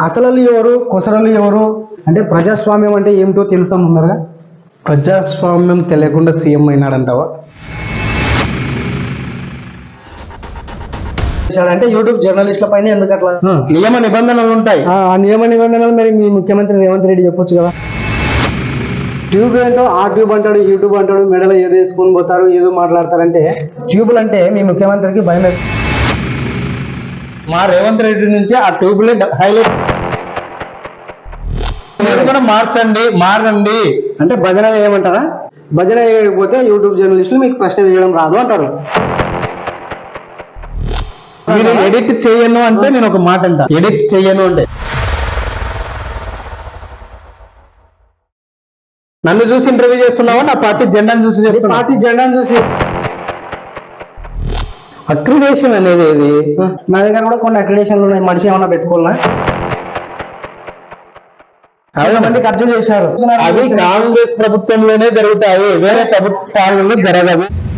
అసలు ఎవరు కొసరలు ఎవరు అంటే ప్రజాస్వామ్యం అంటే ఏమిటో తెలుసా ఉన్నారుగా ప్రజాస్వామ్యం తెలియకుండా సీఎం అయినాడంటావా? అంటే యూట్యూబ్ జర్నలిస్టుల పైన ఎందుకు అట్లా? నియమ నిబంధనలు ఉంటాయి. ఆ నియమ నిబంధనలు మరి మీ ముఖ్యమంత్రి రేవంత్ రెడ్డి చెప్పొచ్చు కదా? ట్యూబ్ ఏంటో ఆ ట్యూబ్ అంటాడు యూట్యూబ్ అంటాడు మెడలో ఏదో వేసుకొని పోతారు ఏదో మాట్లాడతారంటే ట్యూబ్లు అంటే మీ ముఖ్యమంత్రికి భయం. మా రేవంత్ రెడ్డి నుంచి ఆ ట్యూబ్లే హైలైట్ కూడా మార్చండి మారండి. అంటే భజన చేయమంటారా? భజన చేయకపోతే యూట్యూబ్ జర్నలిస్టులు మీకు ప్రశ్న వేయడం రాదు అంటారు. మీరు ఎడిట్ చేయను అంటే నేను ఒక మాట అంట. ఎడిట్ చేయను అంటే. నన్ను చూసి ఇంటర్వ్యూ చేస్తున్నావా? నా పార్టీ జెండాను చూసి పార్టీ జెండాను చూసి. అక్రిడేషన్ అనేది నా దగ్గర కూడా కొన్ని అక్రిడేషన్లు ఉన్నాయి. మనిషి ఏమన్నా పెట్టుకోవాలా? చాలా మంది కబ్జా చేశారు. అవి కాంగ్రెస్ ప్రభుత్వంలోనే జరుగుతాయి. వేరే ప్రభుత్వాలలో జరగవు.